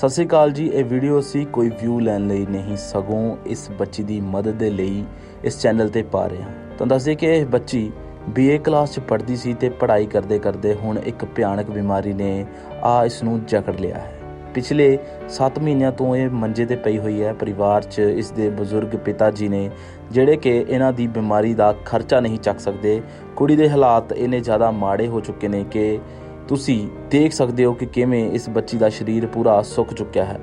ਸਤਿ ਸ਼੍ਰੀ ਅਕਾਲ ਜੀ, ਇਹ ਵੀਡੀਓ ਅਸੀਂ ਕੋਈ ਵਿਊ ਲੈਣ ਲਈ ਨਹੀਂ, ਸਗੋਂ ਇਸ ਬੱਚੀ ਦੀ ਮਦਦ ਦੇ ਲਈ ਇਸ ਚੈਨਲ ਤੇ ਪਾ ਰਹੇ ਹਾਂ। ਤਾਂ ਦੱਸਦੇ ਕਿ ਇਹ ਬੱਚੀ ਬੀਏ ਕਲਾਸ ਚ ਪੜ੍ਹਦੀ ਸੀ ਤੇ ਪੜ੍ਹਾਈ ਕਰਦੇ ਕਰਦੇ ਹੁਣ ਇੱਕ ਭਿਆਨਕ ਬਿਮਾਰੀ ਨੇ ਆ ਇਸ ਨੂੰ ਜਕੜ ਲਿਆ ਹੈ। ਪਿਛਲੇ 7 ਮਹੀਨਿਆਂ ਤੋਂ ਇਹ ਮੰਜੇ ਤੇ ਪਈ ਹੋਈ ਹੈ। ਪਰਿਵਾਰ 'ਚ ਇਸ ਦੇ ਬਜ਼ੁਰਗ ਪਿਤਾ ਜੀ ਨੇ ਜਿਹੜੇ ਕਿ ਇਹਨਾਂ ਦੀ ਬਿਮਾਰੀ ਦਾ ਖਰਚਾ ਨਹੀਂ ਚੱਕ ਸਕਦੇ, ਕੁੜੀ ਦੇ ਹਾਲਾਤ ਇਹਨੇ ਜ਼ਿਆਦਾ ਮਾੜੇ ਹੋ ਚੁੱਕੇ ਨੇ ਕਿ ਤੁਸੀਂ ਦੇਖ ਸਕਦੇ ਹੋ ਕਿ ਕਿਵੇਂ ਇਸ ਬੱਚੀ ਦਾ ਸਰੀਰ ਪੂਰਾ ਸੁੱਕ ਚੁੱਕਿਆ ਹੈ।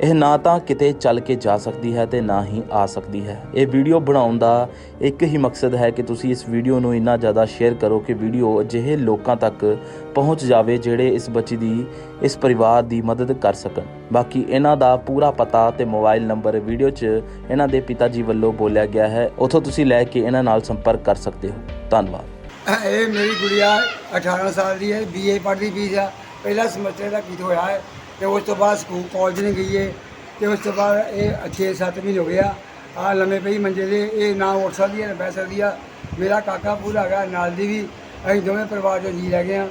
ਇਹ ਨਾ ਤਾਂ ਕਿਤੇ ਚੱਲ ਕੇ ਜਾ ਸਕਦੀ ਹੈ ਤੇ ਨਾ ਹੀ ਆ ਸਕਦੀ ਹੈ। ਇਹ ਵੀਡੀਓ ਬਣਾਉਣ ਦਾ ਇੱਕ ਹੀ ਮਕਸਦ ਹੈ ਕਿ ਤੁਸੀਂ ਇਸ ਵੀਡੀਓ ਨੂੰ ਇੰਨਾ ਜ਼ਿਆਦਾ ਸ਼ੇਅਰ ਕਰੋ ਕਿ ਵੀਡੀਓ ਅਜਿਹੇ ਲੋਕਾਂ ਤੱਕ ਪਹੁੰਚ ਜਾਵੇ ਜਿਹੜੇ ਇਸ ਬੱਚੀ ਦੀ, ਇਸ ਪਰਿਵਾਰ ਦੀ ਮਦਦ ਕਰ ਸਕਣ। ਬਾਕੀ ਇਹਨਾਂ ਦਾ ਪੂਰਾ ਪਤਾ ਤੇ ਮੋਬਾਈਲ ਨੰਬਰ ਵੀਡੀਓ 'ਚ ਇਹਨਾਂ ਦੇ ਪਿਤਾ ਜੀ ਵੱਲੋਂ ਬੋਲਿਆ ਗਿਆ ਹੈ। ਉੱਥੋਂ ਤੁਸੀਂ ਲੈ ਕੇ ਇਹਨਾਂ ਨਾਲ ਸੰਪਰਕ ਕਰ ਸਕਦੇ ਹੋ। ਧੰਨਵਾਦ। ਇਹ ਮੇਰੀ ਗੁੜੀਆ 18 ਸਾਲ ਦੀ ਹੈ ਬੀਏ ਪੜ੍ਹਦੀ ਪਈ ਆ। ਪਹਿਲਾ ਸਮੈਸਟਰ ਦਾ ਕੀਤਾ ਹੋਇਆ ਹੈ ਤੇ ਉਸ ਤੋਂ ਬਾਅਦ ਸਕੂਲ ਕਾਲਜ ਨਹੀਂ ਗਈ ਹੈ ਤੇ ਉਸ ਤੋਂ ਬਾਅਦ ਇਹ 6-7 ਮਹੀਨੇ ਹੋ ਗਿਆ ਆ। ਲੰਮੇ ਪਈ ਮੰਜੇ ਦੇ ਇਹ ਨਾ ਉੱਠ ਸਕਦੀ ਹੈ, ਨਾ ਬਹਿ ਸਕਦੀ ਆ। ਮੇਰਾ ਕਾਕਾ ਪੂਰਾ ਹੈਗਾ, ਨਾਲ ਦੀ ਵੀ। ਅਸੀਂ ਦੋਵੇਂ ਪਰਿਵਾਰ ਚੋਂ ਜੀ ਰਹਿ ਗਏ ਆ।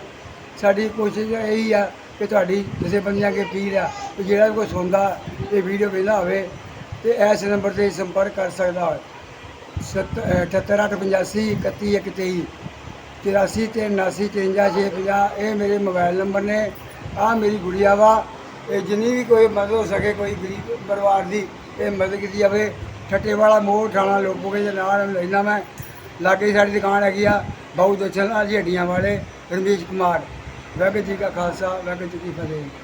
ਸਾਡੀ ਕੋਸ਼ਿਸ਼ ਇਹੀ ਆ ਕਿ ਤੁਹਾਡੀ ਜਿਸੇ ਬੰਦਿਆਂ ਕੇ ਪੀਰ ਆ ਕਿ ਜਿਹੜਾ ਵੀ ਕੋਈ ਸੁਣਦਾ, ਇਹ ਵੀਡੀਓ ਵੇਖਦਾ ਹੋਵੇ ਤੇ ਇਸ ਨੰਬਰ ਤੇ ਸੰਪਰਕ ਕਰ ਸਕਦਾ ਹੋਵੇ। 78885 3123 ਚੁਰਾਸੀ ਤੇ 79 53 650 ਇਹ ਮੇਰੇ ਮੋਬਾਈਲ ਨੰਬਰ ਨੇ। ਆ ਮੇਰੀ ਗੁੜੀਆ ਵਾ। ਇਹ ਜਿੰਨੀ ਵੀ ਕੋਈ ਮਦਦ ਹੋ ਸਕੇ, ਕੋਈ ਗਰੀਬ ਪਰਿਵਾਰ ਦੀ ਇਹ ਮਦਦ ਕੀਤੀ ਜਾਵੇ। ਠੱਟੇ ਵਾਲਾ ਮੋੜ ਠਾਣਾ ਲੋਕੋਗੇ ਦੇ ਨਾਲ ਲੈਣਾ ਮੈਂ। ਲਾਗੇ ਸਾਡੀ ਦੁਕਾਨ ਹੈਗੀ ਆ ਬਹੁਤ ਦਰਸ਼ਨ ਜੀ ਹੱਡੀਆਂ ਵਾਲੇ ਰਮੇਸ਼ ਕੁਮਾਰ। ਵਾਹਿਗੁਰੂ ਜੀ ਕਾ ਖਾਲਸਾ, ਵਾਹਿਗੁਰੂ ਜੀ ਕੀ ਫਤਿਹ।